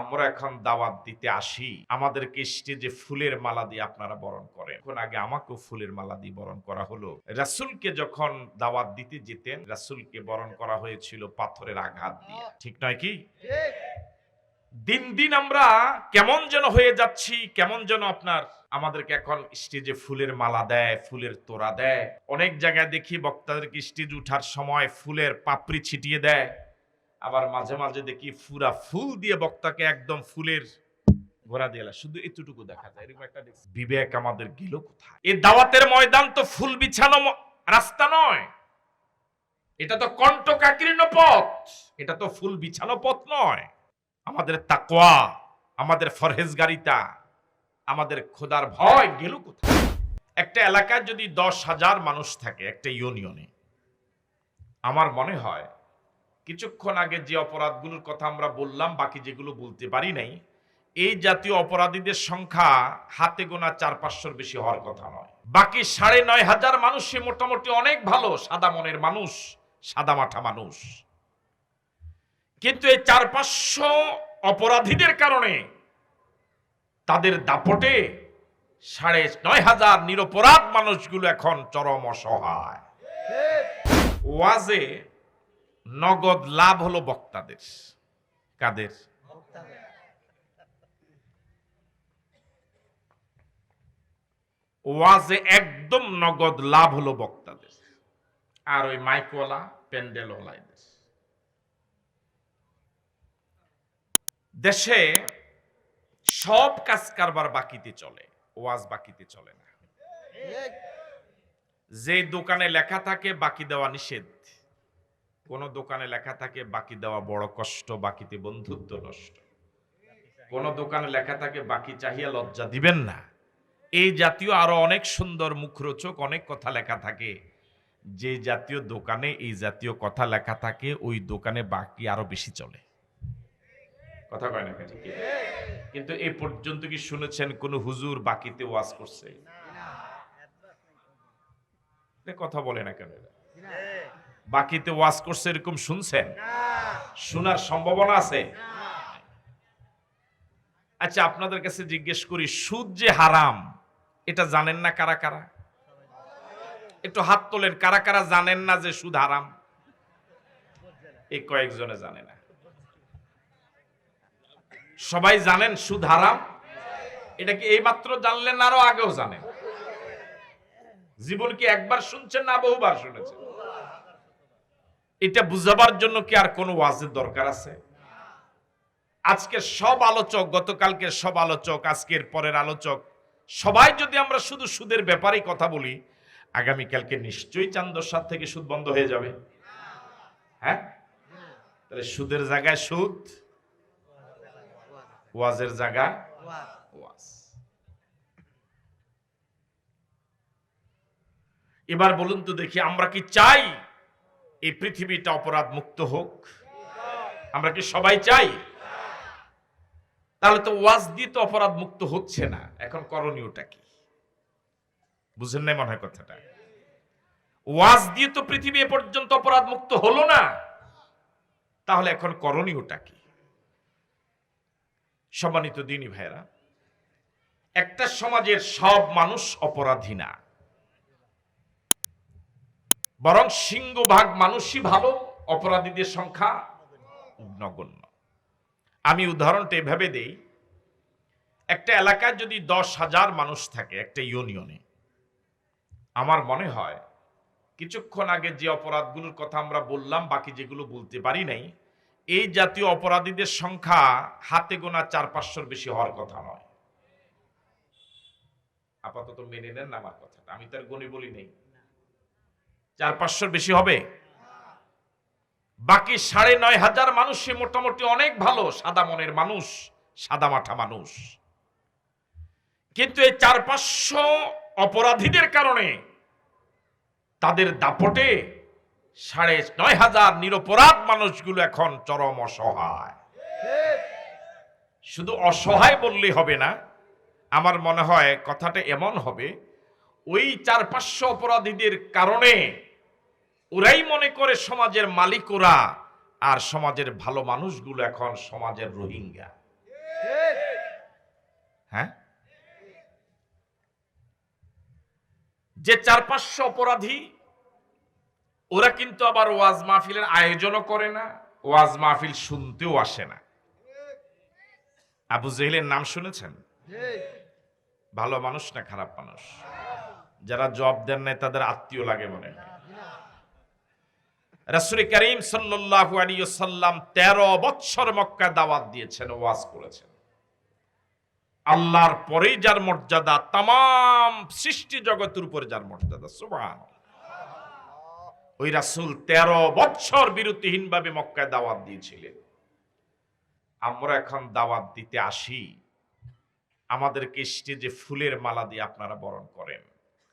আমরা এখন দাওয়াত দিতে আসি। আমাদেরকে স্টেজে ফুলের মালা দিয়ে আপনারা বরণ করেন। এখন আগে আমাকেও ফুলের মালা দিয়ে বরণ করা হলো। রাসুলকে যখন দাওয়াত দিতে যেতেন, রাসূলকে বরণ করা হয়েছিল পাথরের আঘাত দিয়ে। ঠিক নয় কি? দিন দিন আমরা কেমন যেন হয়ে যাচ্ছি, কেমন যেন আপনার, আমাদেরকে এখন স্টেজে ফুলের মালা দেয়, ফুলের তোড়া দেয়। অনেক জায়গায় দেখি বক্তাদেরকে স্টেজ উঠার সময় ফুলের পাপড়ি ছিটিয়ে দেয়। আবার মাঝে মাঝে দেখি ফুরা ফুল দিয়ে বক্তাকে একদম ফুলের ঘোরা দিয়ে শুধু এতটুকু দেখা যায়, এরকম একটা বিবেক আমাদের গেল কোথায়? এই দাওয়াতের ময়দান তো ফুল বিছানো রাস্তা নয়। এটা তো কণ্টকাকীর্ণ পথ। এটা তো ফুল বিছানো পথ নয়। আমাদের তাকোয়া আমাদের ফরহেজগারিতা, আমাদের খোদার ভয় গেল কোথায়? একটা এলাকায় যদি দশ হাজার মানুষ থাকে, একটা ইউনিয়নে, আমার মনে হয় কিছুক্ষণ আগে যে অপরাধগুলোর কথা আমরা বললাম, বাকি যেগুলো বলতে পারি নাই, এই জাতীয় অপরাধীদের সংখ্যা হাতে গোনা চার পাঁচশোর বেশি হওয়ার কথা নয়। বাকি সাড়ে নয় হাজার মানুষে মোটামুটি অনেক ভালো, সাদা মনের মানুষ, সাদা মাঠা মানুষ। কিন্তু এই চার পাঁচশো অপরাধীদের কারণে তাদের দাপটে সাড়ে নয় হাজার নিরপরাধ মানুষগুলো এখন চরম অসহায়। ওয়াজে নগদ লাভ হলো বক্তাদের। কাদের? ওয়াজে একদম নগদ লাভ হলো বক্তাদের। আর ওই মাইকওয়ালা প্যান্ডেলওয়ালাদের দেশে সব কাজ কারবার বাকিতে চলে, ওয়াজ বাকিতে চলে না। যে দোকানে লেখা থাকে, বাকি দেওয়া নিষেধ। কোন দোকানে লেখা থাকে বাকি দেওয়া বড় কষ্ট বাকিতে বন্ধুত্ব নষ্ট। কোন দোকানে লেখা থাকে বাকি চাহিয়া লজ্জা দিবেন না। এই জাতীয় আরও অনেক সুন্দর মুখরোচক অনেক কথা লেখা থাকে। যে জাতীয় দোকানে এই জাতীয় কথা লেখা থাকে ওই দোকানে বাকি আরও বেশি চলে। কথা কয় না ঠিক কিন্তু এ পর্যন্ত কি শুনেছেন কোন হুজুর বাকিতে ওয়াজ করছে? কথা বলে না কেন? বাকিতে ওয়াজ করছে এরকম শুনছেন? শোনার সম্ভাবনা আছে? আচ্ছা আপনাদের কাছে জিজ্ঞেস করি সুদ যে হারাম এটা জানেন না কারা কারা? একটু হাত তোলেন কারা কারা জানেন না যে সুদ হারাম? এই কয়েকজনে জানে না। সবাই জানেন সুদ হারাম? এটা কি এইমাত্র জানলেন না আরও আগেও জানেন? জীবন কি একবার শুনছেন না বহুবার শুনেছেন? এটা বুঝাবার জন্য কি আর কোনো ওয়াজের দরকার আছে? আজকে সব আলোচক গতকালকে সব আলোচক, আজকের পরের আলোচক, সবাই যদি আমরা শুধু সুদের ব্যাপারেই কথা বলি, আগামীকালকে নিশ্চয়ই চান্দসার থেকে সুদ বন্ধ হয়ে যাবে। হ্যাঁ? তাহলে সুদের জায়গায় সুদ, ওয়াজের জায়গা ওয়াজ। এবার বলুন তো দেখি আমরা কি চাই? এই পৃথিবীটা অপরাধ মুক্ত হোক। আমরা কি সবাই চাই? তাহলে তো ওয়াজ দিয়ে তো অপরাধ মুক্ত হচ্ছে না। এখন করণীয়টা কি? বুঝেন নাই মনে হয় কথাটা? ওয়াজ দিয়ে তো পৃথিবী এ পর্যন্ত অপরাধ মুক্ত হলো না। তাহলে এখন করণীয়টা কি? সম্মানিত দিনী ভাইরা একটা সমাজের সব মানুষ অপরাধী না। বরং সিংহভাগ মানুষই ভালো, অপরাধীদের সংখ্যা নগণ্য। আমি উদাহরণটা এভাবে দেই, একটা এলাকায় যদি দশ হাজার মানুষ থাকে একটা ইউনিয়নে, আমার মনে হয় কিছুক্ষণ আগে যে অপরাধগুলোর কথা আমরা বললাম, বাকি যেগুলো বলতে পারি নাই, এই জাতীয় অপরাধীদের সংখ্যা হাতে গোনা চার পাঁচশোর বেশি হওয়ার কথা নয়। আপাতত মেনে নেন আমার কথাটা, আমি তার গণি বলি নেই। চার পাঁচশোর বেশি হবে। বাকি সাড়ে নয় হাজার মানুষে মোটামুটি অনেক ভালো, সাদা মনের মানুষ, সাদা মাঠা মানুষ। কিন্তু এই চার পাঁচশো অপরাধীদের কারণে তাদের দাপটে সাড়ে নয় হাজার নিরপরাধ মানুষগুলো এখন চরম অসহায়। শুধু অসহায় বললে হবে না, আমার মনে হয় কথাটা এমন হবে, ওই চার পাঁচশো অপরাধীদের কারণে ওরাই মনে করে সমাজের মালিক ওরা আর সমাজের ভালো মানুষগুলো এখন সমাজের রোহিঙ্গা। হ্যাঁ? যে চার পাঁচশো অপরাধী, ওরা কিন্তু আবার ওয়াজ মাহফিলের আয়োজনও করে না, ওয়াজ মাহফিল শুনতেও আসে না। আবু জেহেলের নাম শুনেছেন? ভালো মানুষ না খারাপ মানুষ? যারা জব দেন নাই, তাদের আত্মীয় লাগে মনে হয়। রাসূল করিম সাল্লাল্লাহু আলাইহি সাল্লাম 13 বছর মক্কা দাওয়াত দিয়েছেন, ওয়াজ করেছেন। আল্লাহর পরেই যার মর্যাদা তাম সৃষ্টি জগতের উপরে যার মর্যাদা সুবহান ওই রাসূল 13 বছর বিরতিহীনভাবে মক্কায় দাওয়াত দিয়েছিলেন। আমরা এখন দাওয়াত দিতে আসি। আমাদেরকে স্টেজে ফুলের মালা দিয়ে আপনারা বরণ করেন।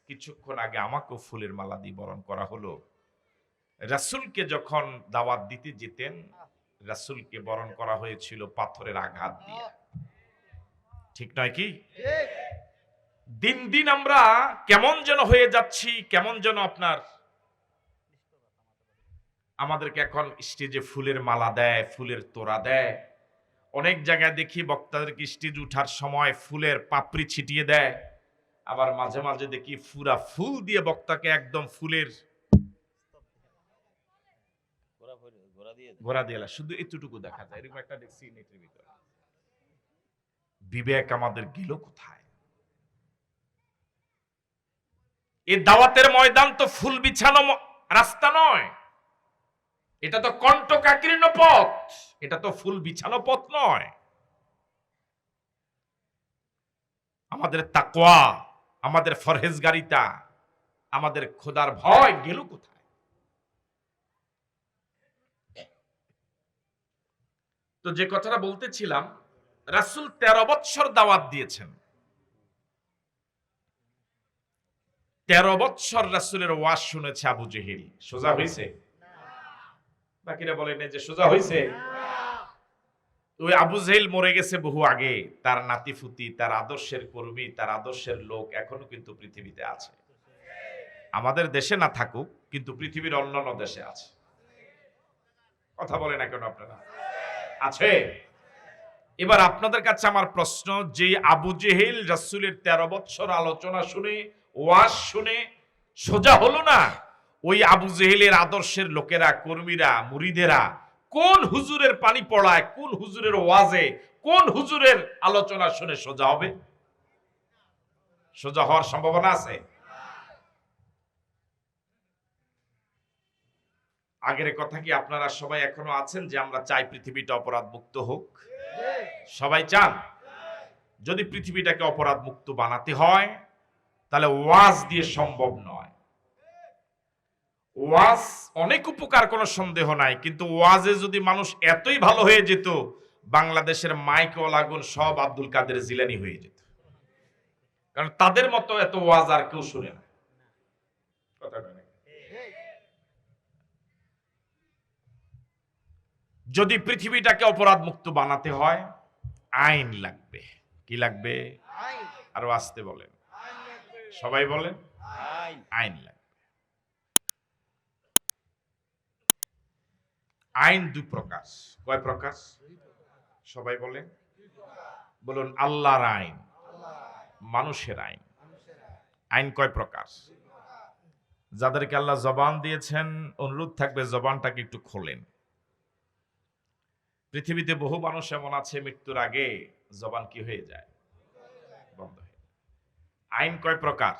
কিছুক্ষণ আগে আমাকেও ফুলের মালা দিয়ে বরণ করা হলো। রাসূলকে যখন দাওয়াত দিতে যেতেন রাসূলকে বরণ করা হয়েছিল পাথরের আঘাত দিয়ে। ঠিক নয় কি? দিন দিন আমরা কেমন যেন হয়ে যাচ্ছি কেমন যেন আপনার আমাদেরকে এখন স্টেজে ফুলের মালা দেয় ফুলের তোড়া দেয়। অনেক জায়গায় দেখি বক্তাদেরকে স্টেজ উঠার সময় ফুলের পাপড়ি ছিটিয়ে দেয়। আবার মাঝে মাঝে দেখি ফুরা ফুল দিয়ে বক্তাকে একদম ফুলের ঘোরা দিয়ে শুধু এতটুকু দেখা যায়, এরকম একটা দেখছি নেটের ভিতরে। বিবেক আমাদের গেল কোথায়? এই দাওয়াতের ময়দান তো ফুল বিছানো রাস্তা নয়। এটা তো কণ্টকাকীর্ণ পথ। এটা তো ফুল বিছানো পথ নয়। আমাদের তাকোয়া আমাদের ফরহেজগারিতা, আমাদের খোদার ভয় গেল কোথায়? তো যে কথাটা বলতেছিলাম রাসূল তেরো বৎসর দাওয়াত দিয়েছেন। তেরো বৎসর রাসূলের ওয়াজ শুনেছে আবু জেহিল। সোজা হয়েছে বাকিরা বলেন যে সোজা হয়েছে ওই আবু জেহেল মরে গেছে বহু আগে। তার নাতিফুতি তার আদর্শের কর্মী তার আদর্শের লোক এখনও কিন্তু পৃথিবীতে আছে। আমাদের দেশে না থাকুক কিন্তু পৃথিবীর অন্যান্য দেশে আছে। কথা বলে না কেন আপনারা? আছে। এবার আপনাদের কাছে আমার প্রশ্ন, যে আবু জেহেল রাসূলের তেরো বছর আলোচনা শুনে, ওয়াজ শুনে সোজা হলো না? ওই আবু জেহেলের আদর্শের লোকেরা, কর্মীরা, মুরিদেরা কোন হুজুরের পানি পড়ায়, কোন হুজুরের ওয়াজে, কোন হুজুরের আলোচনা শুনে সোজা হবে? সোজা হওয়ার সম্ভাবনা আছে? আগের কথা কি আপনারা সবাই এখনও আছেন যে আমরা চাই পৃথিবীটা অপরাধ মুক্ত হোক? সবাই চান? যদি পৃথিবীটাকে অপরাধ মুক্ত বানাতে হয়, তাহলে ওয়াজ দিয়ে সম্ভব নয়। ওয়াজ অনেক উপকার, কোনো সন্দেহ নাই। কিন্তু ওয়াজে যদি মানুষ এতই ভালো হয়ে যেত, বাংলাদেশের মাইক লাগুন সব আব্দুল কাদের জিলানি হয়ে যেত। কারণ তাদের মতো এত ওয়াজ আর কেউ শুনে না কথা কয় না? যদি পৃথিবীটাকে অপরাধ মুক্ত বানাতে হয় আইন লাগবে। কি লাগবে? আরও আসতে বলেন। সবাই বলেন? আইন। লাগবে। আইন দুই প্রকার কয় প্রকাশ? সবাই বলেন। বলুন আল্লাহর আইন। মানুষের আইন। আইন কয় প্রকাশ? যাদেরকে আল্লাহ জবান দিয়েছেন অনুরোধ থাকবে জবানটাকে একটু খোলেন। পৃথিবীতে বহু মানুষ এমন আছে, মৃত্যুর আগে জবান কি হয়ে যায়? বন্ধ হয়ে। আইন কয় প্রকার?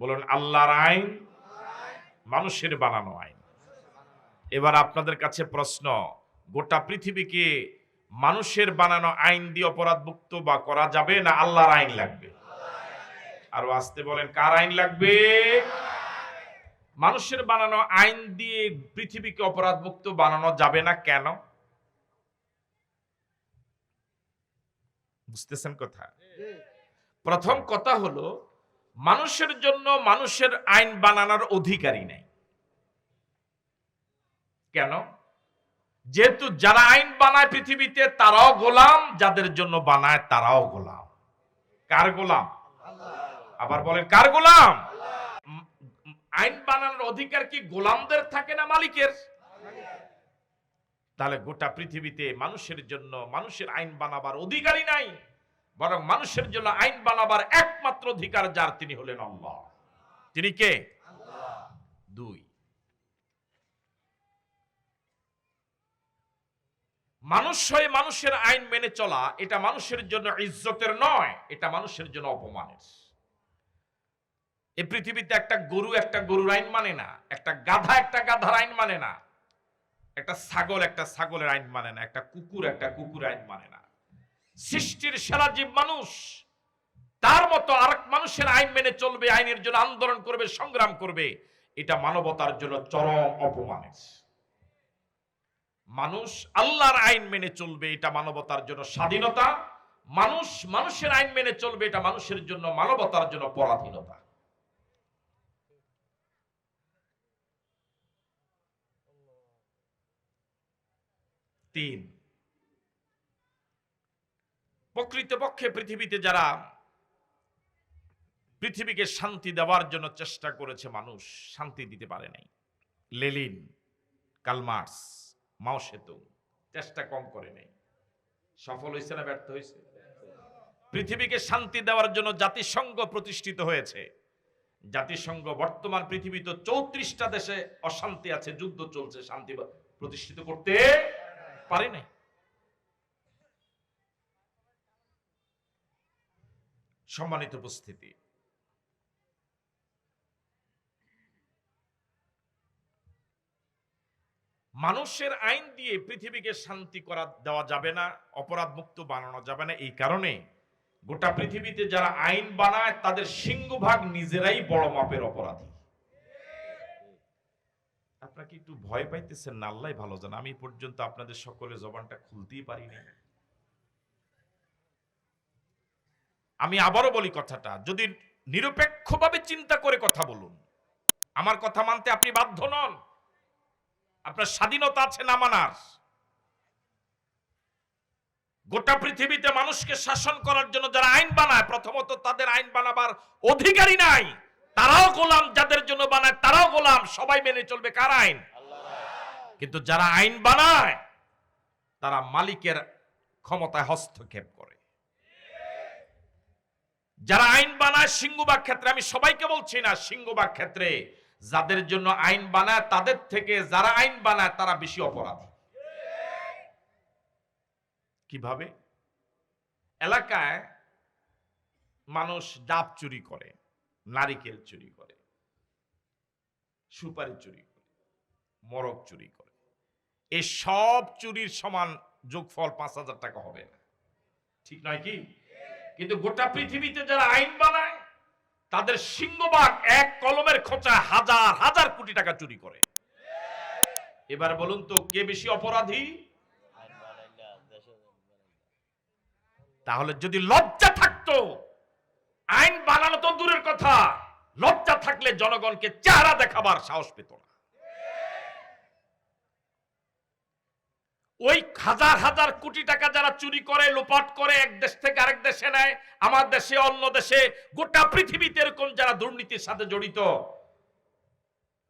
বলুন, আল্লাহর আইন, মানুষের বানানো আইন। এবার আপনাদের কাছে প্রশ্ন, গোটা পৃথিবীকে মানুষের বানানো আইন দিয়ে অপরাধ মুক্ত বা করা যাবে না আল্লাহর আইন লাগবে? আরও আসতে বলেন, কার আইন লাগবে? মানুষের বানানো আইন দিয়ে পৃথিবীকে অপরাধ মুক্ত বানানো যাবে না কেন? বুঝতেছেন কথা? প্রথম কথা হলো মানুষের জন্য মানুষের আইন বানানোর অধিকারী নেই। কেন? যেহেতু যারা আইন বানায় পৃথিবীতে তারাও গোলাম যাদের জন্য বানায় তারাও গোলাম। কার গোলাম? আবার বলেন কার গোলাম? আইন বানানোর অধিকার কি গোলামদের থাকে না মালিকের? তাহলে গোটা পৃথিবীতে মানুষের জন্য মানুষের আইন বানাবার অধিকারই নাই বরং মানুষের জন্য আইন বানাবার একমাত্র অধিকার যার তিনি হলেন আল্লাহ। তিনি কে? দুই। মানুষ হয়ে মানুষের আইন মেনে চলা এটা মানুষের জন্য ইজ্জতের নয় এটা মানুষের জন্য অপমানের। এই পৃথিবীতে একটা গরু একটা গরুর আইন মানে না একটা গাধা একটা গাধার আইন মানে না একটা ছাগল একটা ছাগলের আইন মানে না, একটা কুকুর একটা কুকুর আইন মানে না। সৃষ্টির সেরা জীব মানুষ, তার মতো আরেক মানুষের আইন মেনে চলবে, আইনের জন্য আন্দোলন করবে, সংগ্রাম করবে, এটা মানবতার জন্য চরম অপমানের। মানুষ আল্লাহর আইন মেনে চলবে, এটা মানবতার জন্য স্বাধীনতা। মানুষ মানুষের আইন মেনে চলবে, এটা মানুষের জন্য মানবতার জন্য পরাধীনতা। তিন। প্রকৃতপক্ষে পৃথিবীতে যারা পৃথিবীকে শান্তি দেওয়ার জন্য চেষ্টা করেছে মানুষ, শান্তি দিতে পারে নাই। লেলিন কালমার্স মাও সেতু, চেষ্টা কম করে নেই। সফল হয়েছে না ব্যর্থ হয়েছে পৃথিবীকে শান্তি দেওয়ার জন্য জাতিসংঘ প্রতিষ্ঠিত হয়েছে। জাতিসংঘ বর্তমান পৃথিবীতে চৌত্রিশটা দেশে অশান্তি আছে, যুদ্ধ চলছে, শান্তি প্রতিষ্ঠিত করতে পারে নাই। সম্মানিত উপস্থিতি। মানুষের আইন দিয়ে পৃথিবীকে শান্তি করা দেওয়া যাবে না অপরাধ মুক্ত বানানো যাবে না। এই কারণে গোটা পৃথিবীতে যারা আইন বানায়, তাদের সিংহভাগ নিজেরাই বড় মাপের অপরাধী। আপনারা কি একটু ভয় পাইতেছেন না আল্লাহ ভালো জান। আমি পর্যন্ত আপনাদের সকলের জবানটা খুলতেই পারিনি। আমি আবারও বলি কথাটা, যদি নিরপেক্ষভাবে চিন্তা করে কথা বলুন, আমার কথা মানতে আপনি বাধ্য নন। আপনার স্বাধীনতা আছে না মানার। গোটা পৃথিবীতে মানুষকে শাসন করার জন্য যারা আইন বানায়, প্রথমত তাদের আইন বানাবার অধিকারী নাই। তারাও গোলাম, যাদের জন্য বানায় তারাও গোলাম। সবাই মেনে চলবে কার আইন? কিন্তু যারা আইন বানায়, তারা মালিকের ক্ষমতায় হস্তক্ষেপ করে। যারা আইন বানায় সিংহবাগ ক্ষেত্রে, আমি সবাইকে বলছি না সিংহবাগ ক্ষেত্রে, যাদের জন্য আইন বানায়, তাদের থেকে যারা আইন বানায়, তারা বেশি অপরাধী। কীভাবে? এলাকায় মানুষ ডাব চুরি করে। নারিকেল চুরি করে সুপারি চুরি করে মরক চুরি করে। এই সব চুরির সমান যোগফল পাঁচ হাজার টাকা হবে না। ঠিক নয় কি? কিন্তু গোটা পৃথিবীতে যারা আইন বানায় তাদের সিংহবাগ এক কলমের খোঁচা হাজার হাজার কোটি টাকা চুরি করে। এবার বলুন তো কে বেশি অপরাধী। তাহলে যদি লজ্জা থাকতো আইন বানানো তো দূরের কথা। লজ্জা থাকলে জনগণকে চেহারা দেখাবার সাহস পেত না। ওই হাজার হাজার কোটি টাকা যারা চুরি করে, লোপাট করে, এক দেশ থেকে আরেক দেশে নেয়, আমার দেশে, অন্য দেশে, গোটা পৃথিবীতে এরকম যারা দুর্নীতির সাথে জড়িত,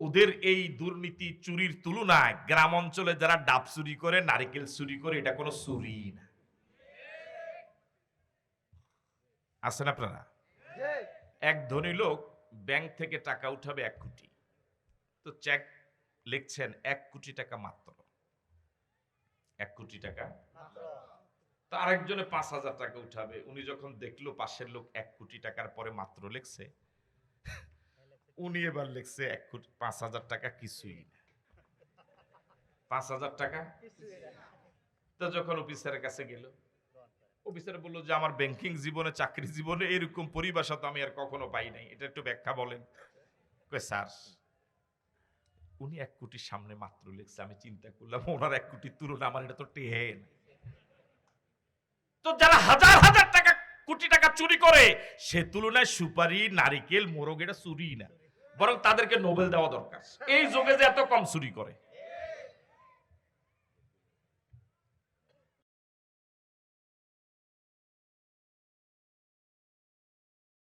ওদের এই দুর্নীতি চুরির তুলনায় গ্রাম অঞ্চলে যারা ডাব চুরি করে, নারিকেল চুরি করে, এটা কোনো চুরি না। আছেন আপনারা? এক ধনী লোক ব্যাংক থেকে টাকা উঠাবে এক কোটি। তো চেক লিখছেন এক কোটি টাকা মাত্র। এক কোটি টাকা তো আরেকজনে পাঁচ হাজার টাকা উঠাবে। উনি যখন দেখল পাশের লোক এক কোটি টাকার পরে মাত্র লিখছে উনি এবার লিখছে এক কোটি পাঁচ হাজার টাকা কিছুই না। পাঁচ হাজার টাকা? তো যখন অফিসারের কাছে গেল অফিসার বলল যে, আমার ব্যাংকিং জীবনে, চাকরি জীবনে এরকম পরিভাষা তো আমি আর কখনো পাই নাই। এটা একটু ব্যাখ্যা বলেন। স্যার, উনি এক কোটির সামনে মাত্র লিখছে, আমি চিন্তা করলাম ওনার এক কোটির তুলনা আমার এটা তো টেহে না তো যারা হাজার হাজার টাকা, কোটি টাকা চুরি করে, সে তুলনায় সুপারি, নারিকেল, মোরগ এটা চুরি না। বরং তাদেরকে নোবেল দেওয়া দরকার। এই যুগে যে এত কম চুরি করে।